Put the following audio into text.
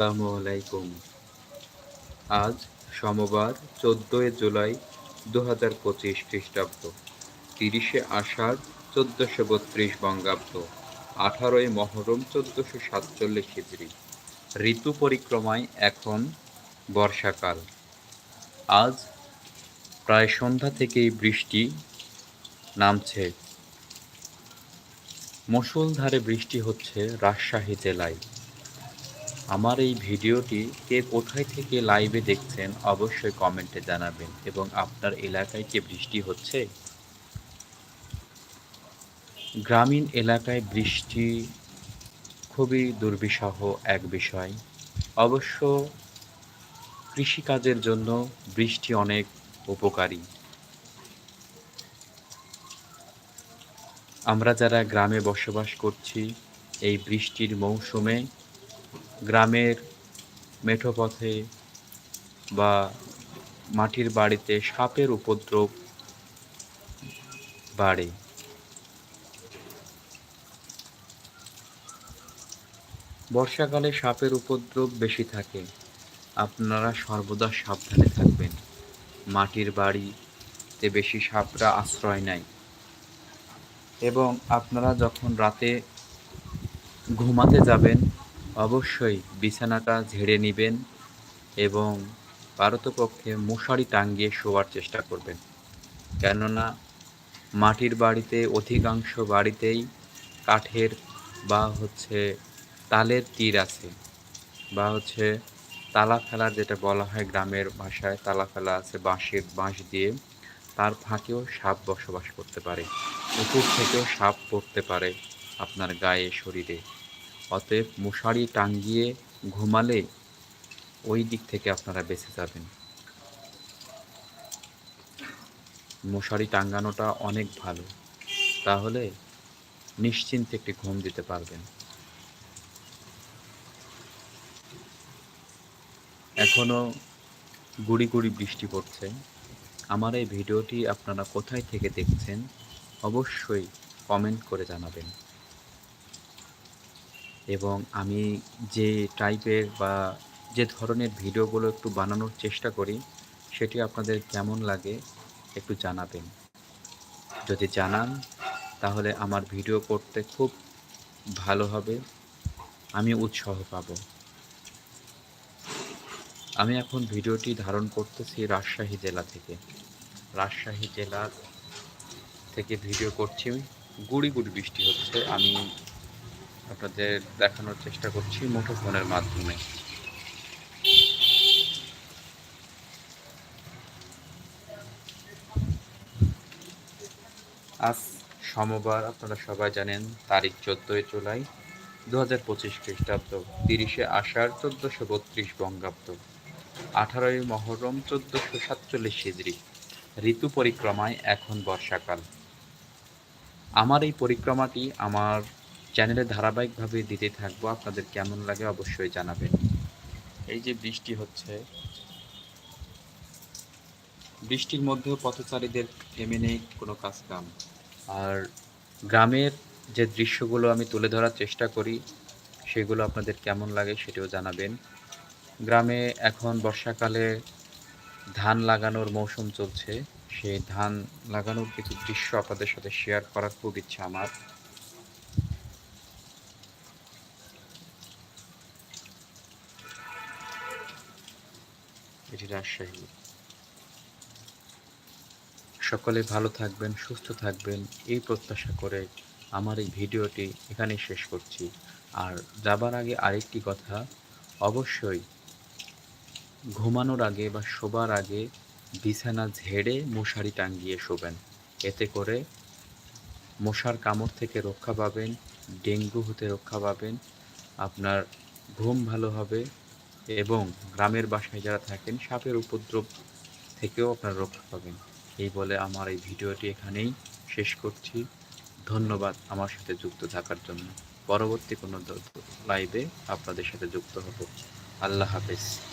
আসসালামু আলাইকুম আজ সোমবার চোদ্দোই জুলাই দু হাজার পঁচিশ খ্রিস্টাব্দ, তিরিশে আষাঢ় চোদ্দোশো বত্রিশ বঙ্গাব্দ, আঠারোই মহরম চোদ্দোশো সাতচল্লিশ হিজড়ি, ঋতু পরিক্রমায় এখন বর্ষাকাল। আজ প্রায় সন্ধ্যা থেকেই বৃষ্টি নামছে। মুষলধারে বৃষ্টি হচ্ছে রাজশাহী জেলায়। আমার এই ভিডিওটি কে কোথায় থেকে লাইভে দেখছেন অবশ্যই কমেন্টে জানাবেন। এবং আপনার এলাকায় কি বৃষ্টি হচ্ছে? গ্রামীণ এলাকায় বৃষ্টি খুবই দুর্বিষহ এক বিষয়। অবশ্য কৃষিকাজের জন্য বৃষ্টি অনেক উপকারী। আমরা যারা গ্রামে বসবাস করছি, এই বৃষ্টির মৌসুমে গ্রামের মেঠো পথে বা মাটির বাড়িতে সাপের উপদ্রব বাড়ে। বর্ষাকালে সাপের উপদ্রব বেশি থাকে। আপনারা সর্বদা সাবধানে থাকবেন। মাটির বাড়িতে বেশি সাপরা আশ্রয় নেয়। এবং আপনারা যখন রাতে ঘুমাতে যাবেন অবশ্যই বিছানাটা ঝেড়ে নেবেন এবং পারতপক্ষে মশারি টাঙ্গিয়ে শোয়ার চেষ্টা করবেন। কেননা মাটির বাড়িতে অধিকাংশ বাড়িতেই কাঠের বা হচ্ছে তালের তীর আছে বা হচ্ছে তালা ফেলার যেটা বলা হয় গ্রামের ভাষায়, তালা ফেলা আছে বাঁশের বাঁশ দিয়ে। তার ফাঁকেও সাপ বসবাস করতে পারে উপর থেকেও সাপ পড়তে পারে আপনার গায়ে শরীরে। অতএব মশারি টাঙ্গিয়ে ঘুমালে ওই দিক থেকে আপনারা বেঁচে যাবেন। মশারি টাঙ্গানোটা অনেক ভালো। তাহলে নিশ্চিন্তে একটি ঘুম দিতে পারবেন। এখনও গুড়ি গুড়ি বৃষ্টি পড়ছে। আমার এই ভিডিওটি আপনারা কোথায় থেকে দেখছেন অবশ্যই কমেন্ট করে জানাবেন। এবং আমি যে টাইপের বা যে ধরনের ভিডিওগুলো একটু বানানোর চেষ্টা করি, সেটি আপনাদের কেমন লাগে একটু জানাবেন। যদি জানান, তাহলে আমার ভিডিও করতে খুব ভালো হবে, আমি উৎসাহ পাব। আমি এখন ভিডিওটি ধারণ করতেছি রাজশাহী জেলা থেকে। রাজশাহী জেলার থেকে ভিডিও করছি। গুড়ি গুড়ি বৃষ্টি হচ্ছে, আমি আপনাদের দেখানোর চেষ্টা করছি মুঠো ফোনের মাধ্যমে। আজ সোমবার, আপনারা সবাই জানেন, তারিখ চোদ্দোই জুলাই দু হাজার পঁচিশ খ্রিস্টাব্দ, তিরিশে আষাঢ়, চোদ্দোশো বত্রিশ বঙ্গাব্দ। আঠারোই মহরম, চোদ্দোশো সাতচল্লিশ হিজড়ি। ঋতু পরিক্রমায় এখন বর্ষাকাল। আমার এই পরিক্রমাটি আমার চ্যানেলে ধারাবাহিকভাবে দিতে থাকব। আপনাদের কেমন লাগে অবশ্যই জানাবেন। এই যে বৃষ্টি হচ্ছে, বৃষ্টির মধ্যেও পথচারীদের থেমে নেই কোনো কাজ কাম আর গ্রামের যে দৃশ্যগুলো আমি তুলে ধরার চেষ্টা করি, সেগুলো আপনাদের কেমন লাগে সেটিও জানাবেন। গ্রামে এখন বর্ষাকালে ধান লাগানোর মৌসুম চলছে। সেই ধান লাগানোর কিছু দৃশ্য আপনাদের সাথে শেয়ার করার খুব ইচ্ছা আমার। এটি রাজশাহী সকলে ভালো থাকবেন, সুস্থ থাকবেন, এই প্রত্যাশা করে আমার এই ভিডিওটি এখানেই শেষ করছি। আর যাবার আগে আরেকটি কথা, অবশ্যই ঘুমানোর আগে বা শোবার আগে বিছানা ঝেড়ে মশারি টাঙ্গিয়ে শোবেন। এতে করে মশার কামড় থেকে রক্ষা পাবেন, ডেঙ্গু হতে রক্ষা পাবেন, আপনার ঘুম ভালো হবে এবং গ্রামের বাসায় যারা থাকেন, সাপের উপদ্রব থেকেও আপনারা রক্ষা পাবেন। এই বলে আমার এই ভিডিওটি এখানেই শেষ করছি। ধন্যবাদ আমার সাথে যুক্ত থাকার জন্য। পরবর্তী কোনো লাইভে আপনাদের সাথে যুক্ত হব। আল্লাহ হাফেজ।